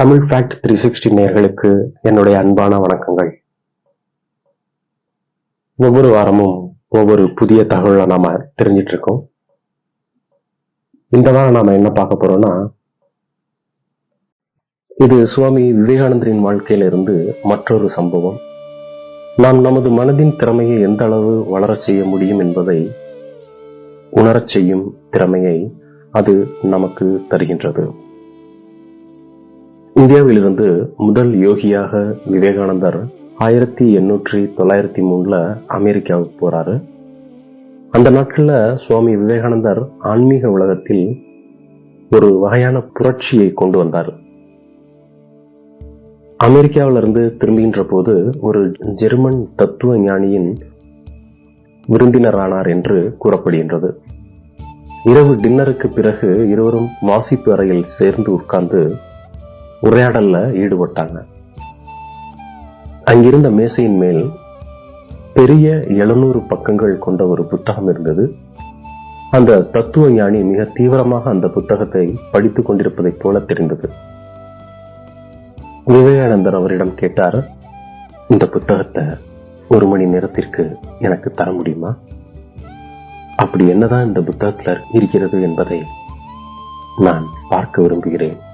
Tamil fact three sixty நேர்களுக்கு என்னுடைய அன்பான வணக்கங்கள். ஒவ்வொரு வாரமும் ஒவ்வொரு புதிய தகவலை நாம தெரிஞ்சிட்டு இருக்கோம் இந்த வாரம் நாம என்ன பார்க்க போறோம்னா இது சுவாமி விவேகானந்தரின் வாழ்க்கையிலிருந்து மற்றொரு சம்பவம். நாம் நமது மனதின் திறமையை எந்த அளவு வளரச் செய்ய முடியும் என்பதை உணரச் செய்யும் திறமையை அது நமக்கு தருகின்றது. இந்தியாவிலிருந்து முதல் யோகியாக விவேகானந்தர் ஆயிரத்தி எண்ணூற்றி தொள்ளாயிரத்தி மூணுல அமெரிக்காவுக்கு போறாரு. அந்த நாட்கள்ல சுவாமி விவேகானந்தர் ஆன்மீக உலகத்தில் ஒரு வகையான புரட்சியை கொண்டு வந்தார். அமெரிக்காவிலிருந்து திரும்புகின்ற போது ஒரு ஜெர்மன் தத்துவ ஞானியின் விருந்தினரானார் என்று கூறப்படுகின்றது. இரவு டின்னருக்கு பிறகு இருவரும் வாசிப்பு அறையில் சேர்ந்து உட்கார்ந்து உரையாடல்ல ஈடுபட்டாங்க. அங்கிருந்த மேசையின் மேல் பெரிய எழுநூறு பக்கங்கள் கொண்ட ஒரு புத்தகம் இருந்தது. அந்த தத்துவ ஞானி மிக தீவிரமாக அந்த புத்தகத்தை படித்துக் கொண்டிருப்பதைப் போல தெரிந்தது. விவேகானந்தர் அவரிடம் கேட்டார் இந்த புத்தகத்தை ஒரு மணி நேரத்திற்கு எனக்கு தர முடியுமா? அப்படி என்னதான் இந்த புத்தகத்தில் இருக்கிறது என்பதை நான் பார்க்க விரும்புகிறேன்.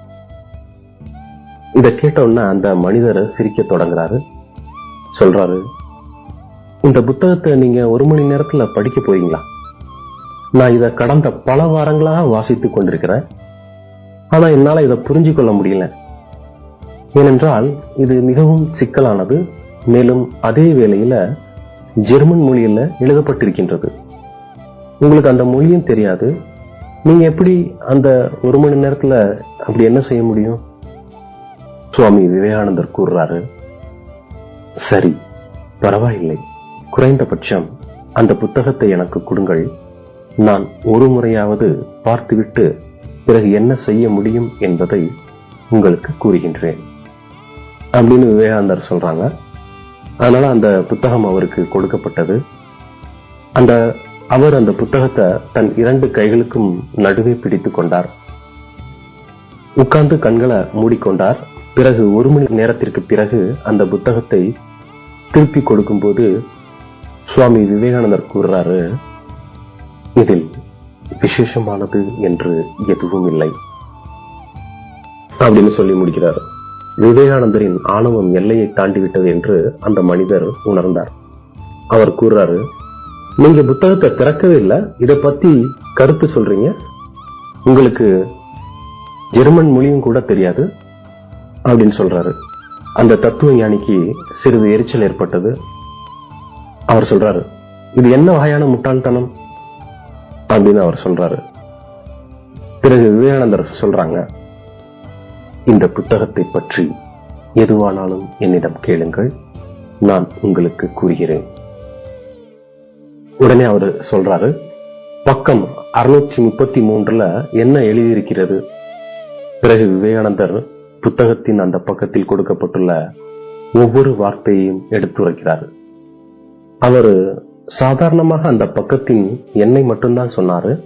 இதை கேட்டோன்னா அந்த மனிதர் சிரிக்க தொடங்குறாரு. சொல்றாரு இந்த புத்தகத்தை நீங்க ஒரு மணி நேரத்துல படிக்க போறீங்களா? நான் இதை கடந்த பல வாரங்களாக வாசித்துக் கொண்டிருக்கிறேன். ஆனா என்னால இதை புரிஞ்சு கொள்ள முடியல. ஏனென்றால் இது மிகவும் சிக்கலானது. மேலும் அதே வேளையில ஜெர்மன் மொழியில எழுதப்பட்டிருக்கின்றது. உங்களுக்கு அந்த மொழியும் தெரியாது. நீங்க எப்படி அந்த ஒரு மணி நேரத்துல அப்படி என்ன செய்ய முடியும்? சுவாமி விவேகானந்தர் கூறுறாரு சரி பரவாயில்லை. குறைந்தபட்சம் அந்த புத்தகத்தை எனக்கு கொடுங்கள். நான் ஒரு முறையாவது பார்த்துவிட்டு பிறகு என்ன செய்ய முடியும் என்பதை உங்களுக்கு கூறுகின்றேன். அப்படின்னு விவேகானந்தர் சொல்றாங்க. அதனால அந்த புத்தகம் அவருக்கு கொடுக்கப்பட்டது. அந்த அவர் அந்த புத்தகத்தை தன் இரண்டு கைகளுக்கும் நடுவே பிடித்து கொண்டார். உட்கார்ந்து கண்களை மூடிக்கொண்டார். பிறகு ஒரு மணி நேரத்திற்கு பிறகு அந்த புத்தகத்தை திருப்பி கொடுக்கும்போது சுவாமி விவேகானந்தர் கூறுறாரு இதில் விசேஷமானது என்று எதுவும் இல்லை அப்படின்னு சொல்லி முடிக்கிறார். விவேகானந்தரின் ஆணவம் எல்லையை தாண்டிவிட்டது என்று அந்த மனிதர் உணர்ந்தார். அவர் கூறுறாரு நீங்க புத்தகத்தை திறக்கவே இல்லை இதை பத்தி கருத்து சொல்றீங்க? உங்களுக்கு ஜெர்மன் மொழியும் கூட தெரியாது அப்படின்னு சொல்றாரு. அந்த தத்துவ ஞானிக்கு சிறிது எரிச்சல் ஏற்பட்டது. அவர் சொல்றாரு இது என்ன வகையான முட்டாள்தனம்? அப்படின்னு அவர் சொல்றாரு. பிறகு விவேகானந்தர் சொல்றாங்க இந்த புத்தகத்தை பற்றி எதுவானாலும் என்னிடம் கேளுங்கள் நான் உங்களுக்கு கூறுகிறேன். உடனே அவர் சொல்றாரு பக்கம் அறுநூற்றி முப்பத்தி மூன்றுல என்ன எழுதியிருக்கிறது? பிறகு விவேகானந்தர் புத்தகத்தின் அந்த பக்கத்தில் கொடுக்கப்பட்டுள்ள ஒவ்வொரு வார்த்தையையும் எடுத்துரைக்கிறார். அவர் சாதாரணமாக அந்த பக்கத்தின் எண்ணை மட்டும்தான் சொன்னாரு.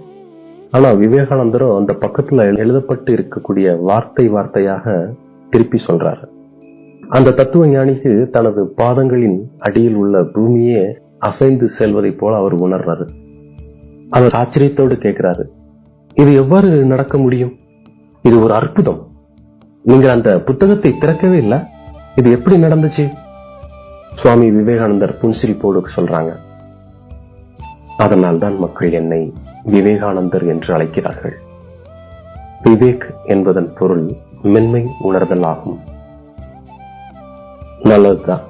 ஆனா விவேகானந்தரும் அந்த பக்கத்துல எழுதப்பட்டு இருக்கக்கூடிய வார்த்தை வார்த்தையாக திருப்பி சொல்றாரு. அந்த தத்துவ ஞானிக்கு தனது பாதங்களின் அடியில் உள்ள பூமியே அசைந்து செல்வதை போல அவர் உணர்றாரு. அவர் ஆச்சரியத்தோடு கேட்கிறாரு இது எவ்வாறு நடக்க முடியும்? இது ஒரு அற்புதம். நீங்கள் அந்த புத்தகத்தை திறக்கவே இல்லை? இது எப்படி நடந்துச்சு? சுவாமி விவேகானந்தர் புன்சிரிப்போடு சொல்றாங்க. அதனால்தான் மக்கள் என்னை விவேகானந்தர் என்று அழைக்கிறார்கள். விவேக் என்பதன் பொருள் மென்மை உணர்தல் ஆகும். நல்லதுதான்.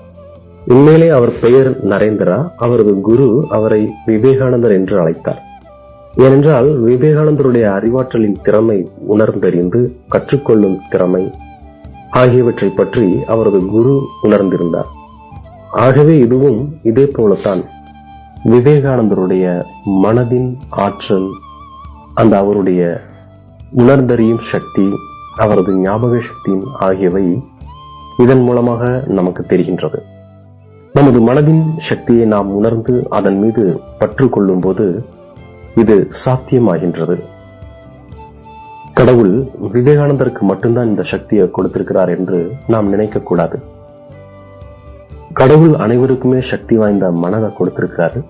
உண்மையிலே அவர் பெயர் நரேந்திரா அவரது குரு அவரை விவேகானந்தர் என்று அழைத்தார். ஏனென்றால் விவேகானந்தருடைய அறிவாற்றலின் திறமை உணர்ந்தறிந்து கற்றுக்கொள்ளும் திறமை ஆகியவற்றை பற்றி அவரது குரு உணர்ந்திருந்தார். ஆகவே இதுவும் இதே போலத்தான் விவேகானந்தருடைய மனதின் ஆற்றல் அந்த அவருடைய உணர்ந்தறியும் சக்தி அவரது ஞாபக சக்தியின் ஆகியவை இதன் மூலமாக நமக்கு தெரிகின்றது. நமது மனதின் சக்தியை நாம் உணர்ந்து அதன் மீது பற்று கொள்ளும் போது இது சாத்தியமாகின்றது. கடவுள் விவேகானந்தருக்கு மட்டும்தான் இந்த சக்தியை கொடுத்திருக்கிறார் என்று நாம் நினைக்க கூடாது கடவுள் அனைவருக்குமே சக்தி வாய்ந்த மனதை கொடுத்திருக்கிறாரு.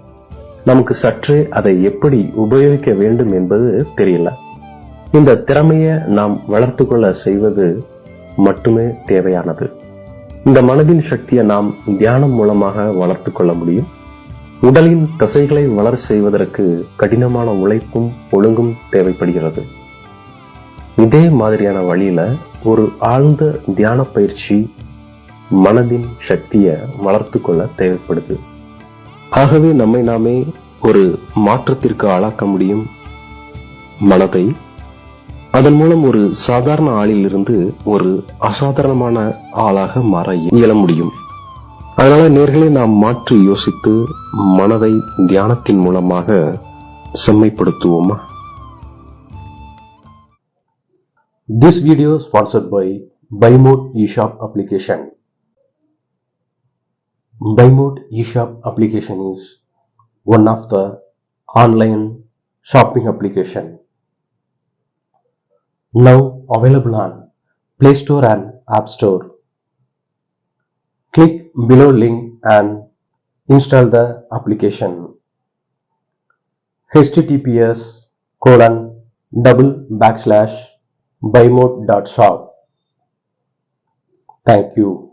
நமக்கு சற்றே அதை எப்படி உபயோகிக்க வேண்டும் என்பது தெரியல. இந்த திறமையை நாம் வளர்த்து கொள்ள செய்வது மட்டுமே தேவையானது. இந்த மனதின் சக்தியை நாம் தியானம் மூலமாக வளர்த்து கொள்ள முடியும். உடலின் தசைகளை வளர செய்வதற்கு கடினமான உழைப்பும் ஒழுங்கும் தேவைப்படுகிறது. இதே மாதிரியான வழியில ஒரு ஆழ்ந்த தியான பயிற்சி மனதின் சக்தியை வளர்த்து கொள்ள தேவைப்படுது. ஆகவே நம்மை நாமே ஒரு மாற்றத்திற்கு ஆளாக்க முடியும் மனதை. அதன் மூலம் ஒரு சாதாரண ஆளிலிருந்து ஒரு அசாதாரணமான ஆளாக மாற இயல முடியும். அதனால நேர்களை நாம் மாற்றி யோசித்து மனதை தியானத்தின் மூலமாக செம்மைப்படுத்துவோமா this video sponsored by பைமோட் eShop application பைமோட் eShop application is one of the online shopping application now available on Play Store and App Store. Below link and install the application. https colon double backslash buymode.shop. Thank you.